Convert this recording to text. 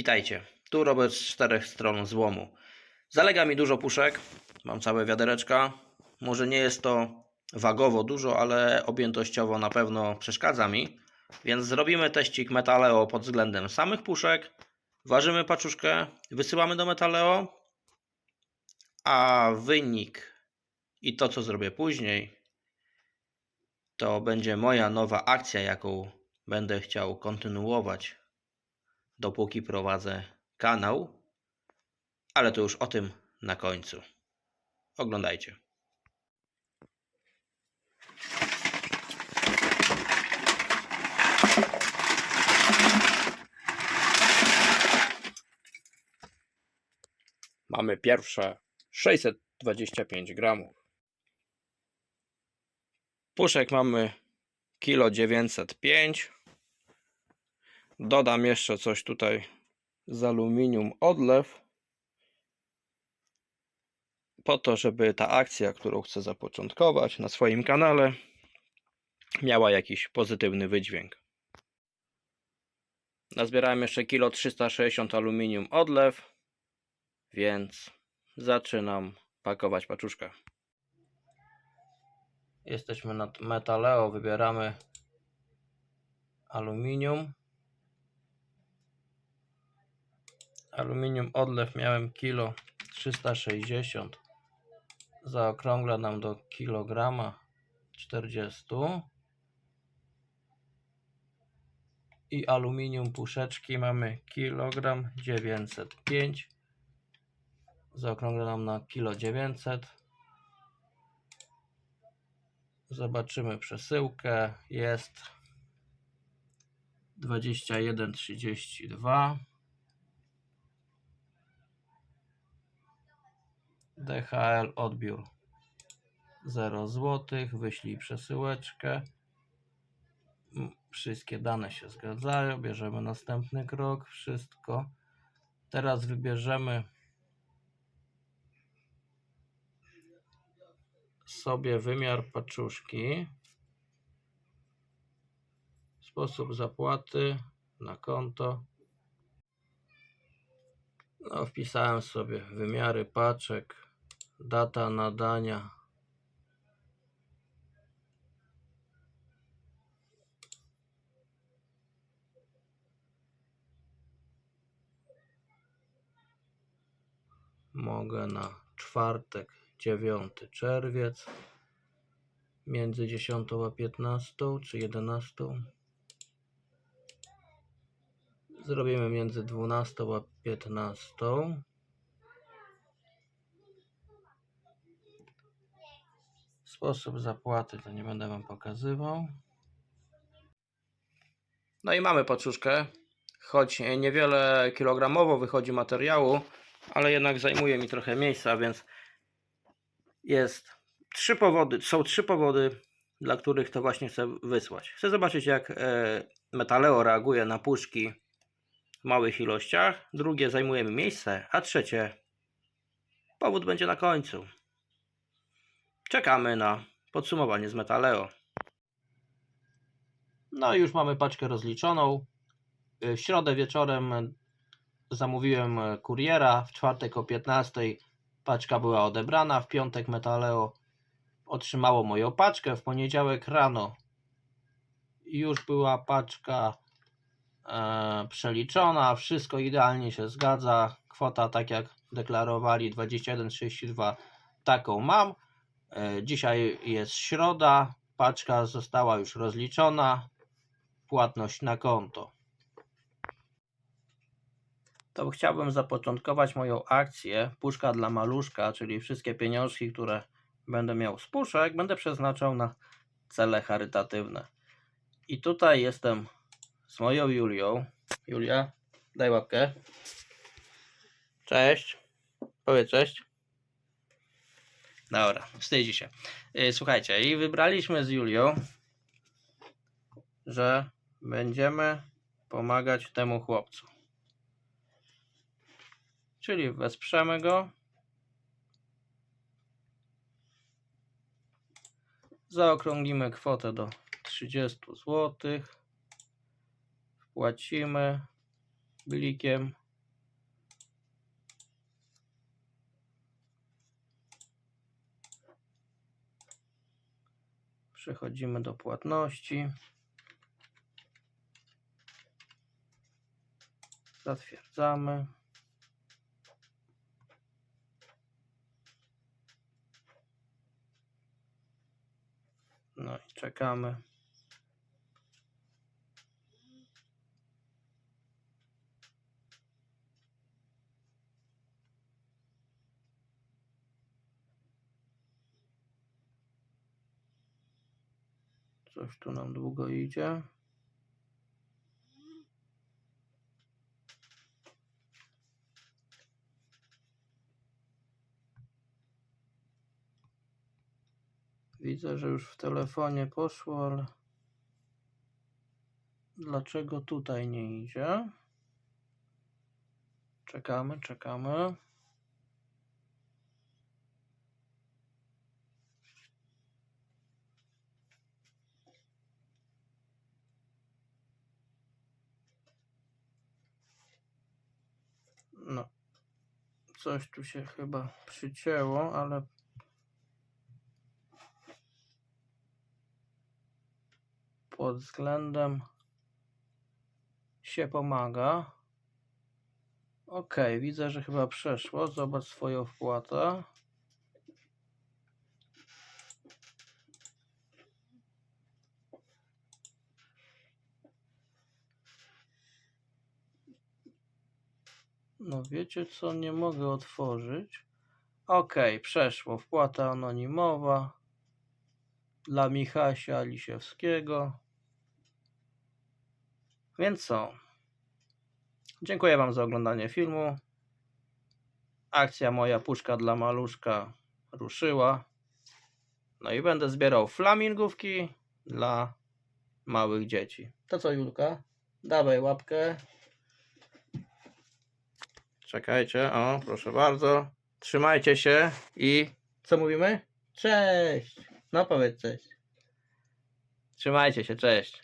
Witajcie. Tu Robert z czterech stron złomu. Zalega mi dużo puszek. Mam całe wiadereczka. Może nie jest to wagowo dużo, ale objętościowo na pewno przeszkadza mi. Więc zrobimy teścik Metaleo pod względem samych puszek. Ważymy paczuszkę, wysyłamy do Metaleo. A wynik i to, co zrobię później, to będzie moja nowa akcja, jaką będę chciał kontynuować dopóki prowadzę kanał, ale to już o tym na końcu. Oglądajcie. Mamy pierwsze 625 gramów. Puszek mamy kilo 905 Dodam jeszcze coś tutaj z aluminium odlew. Po to, żeby ta akcja, którą chcę zapoczątkować na swoim kanale, miała jakiś pozytywny wydźwięk. Nazbierałem jeszcze kilo 360 aluminium odlew, więc zaczynam pakować paczuszkę. Jesteśmy nad metaleo, wybieramy aluminium. Aluminium odlew miałem kilo 360 zaokrągla nam do kilograma 40 i aluminium puszeczki mamy kilogram 905 zaokrągla nam na kilo 900 zobaczymy przesyłkę. Jest 2132 DHL odbiór 0 zł, wyślij przesyłeczkę. M, Wszystkie dane się zgadzają. Bierzemy następny krok, wszystko. Teraz wybierzemy sobie wymiar paczuszki. Sposób zapłaty na konto. No, wpisałem sobie wymiary paczek, data nadania. Mogę na czwartek, 9 czerwiec, między 10 a 15 czy 11. Zrobimy między 12 a 15. Sposób zapłaty to nie będę Wam pokazywał. No i mamy paczuszkę. Choć niewiele kilogramowo wychodzi materiału, ale jednak zajmuje mi trochę miejsca, więc jest trzy powody, są trzy powody, dla których to właśnie chcę wysłać. Chcę zobaczyć, jak e, Metaleo reaguje na puszki w małych ilościach. Drugie, zajmuje mi miejsce. A trzecie, powód będzie na końcu. Czekamy na podsumowanie z Metaleo. No i już mamy paczkę rozliczoną. W środę wieczorem zamówiłem kuriera. W czwartek o 15 paczka była odebrana. W piątek Metaleo otrzymało moją paczkę. W poniedziałek rano już była paczka e, przeliczona. Wszystko idealnie się zgadza. Kwota, tak jak deklarowali, 21,32 taką mam. E, Dzisiaj jest środa, paczka została już rozliczona, płatność na konto. To chciałbym zapoczątkować moją akcję Puszka dla maluszka, czyli wszystkie pieniążki, które będę miał z puszek, będę przeznaczał na cele charytatywne. I tutaj jestem z moją Julią. Julia, daj łapkę. Cześć. Powiedz cześć. Dobra, wstydzi się. Yy, Słuchajcie, i wybraliśmy z Julią, że będziemy pomagać temu chłopcu. Czyli wesprzemy go. Zaokrąglimy kwotę do 30 zł. Wpłacimy blikiem Przechodzimy do płatności. Zatwierdzamy. No i czekamy. Coś tu nam długo idzie. Widzę, że już w telefonie poszło, ale dlaczego tutaj nie idzie? Czekamy, czekamy. No, coś tu się chyba przycięło, ale pod względem się pomaga. Ok, widzę, że chyba przeszło. Zobacz swoją wpłatę. No wiecie co, nie mogę otworzyć. Ok, przeszło. Wpłata anonimowa dla Michasia Lisiewskiego. Więc co? Dziękuję Wam za oglądanie filmu. Akcja moja puszka dla maluszka ruszyła. No i będę zbierał flamingówki dla małych dzieci. To co, Julka? Dawaj łapkę. Czekajcie, o, proszę bardzo. Trzymajcie się i co mówimy? Cześć! No powiedz cześć. Trzymajcie się, cześć.